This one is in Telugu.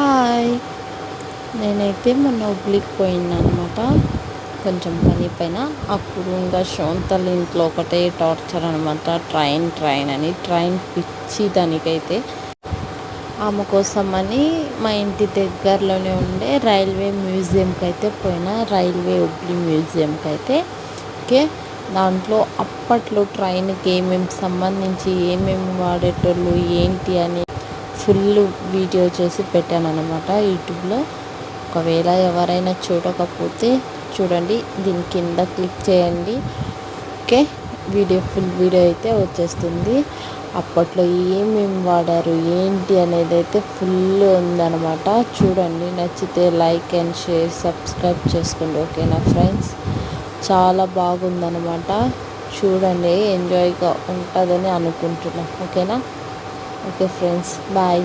హాయ్. నేనైతే మొన్న హుబ్లీకి పోయినా అనమాట కొంచెం పని పైన. అప్పుడు ఇంకా శోంతల్ ఇంట్లో ఒకటే టార్చర్ అనమాట. ట్రైన్ ట్రైన్ అని. ట్రైన్ పిచ్చి దానికైతే. ఆమె కోసం అని మా ఇంటి దగ్గరలోనే ఉండే రైల్వే మ్యూజియంకి అయితే పోయినా. రైల్వే ఉబ్లి మ్యూజియంకి అయితే ఓకే. దాంట్లో అప్పట్లో ట్రైన్కి ఏమేమి సంబంధించి ఏమేమి వాడేటోళ్ళు ఏంటి అని ఫుల్ వీడియో చేసి పెట్టాను అనమాట యూట్యూబ్లో. ఒకవేళ ఎవరైనా చూడకపోతే చూడండి దీని కింద క్లిక్ చేయండి. ఓకే వీడియో ఫుల్ వీడియో అయితే వచ్చేస్తుంది. అప్పట్లో ఏమేమి వాడారు ఏంటి అనేది అయితే ఫుల్ ఉందన్నమాట. చూడండి నచ్చితే లైక్ అండ్ షేర్ సబ్స్క్రైబ్ చేసుకోండి. ఓకేనా ఫ్రెండ్స్? చాలా బాగుందన్నమాట. చూడండి ఎంజాయ్గా ఉంటుందని అనుకుంటున్నాం. ఓకేనా? Okay friends bye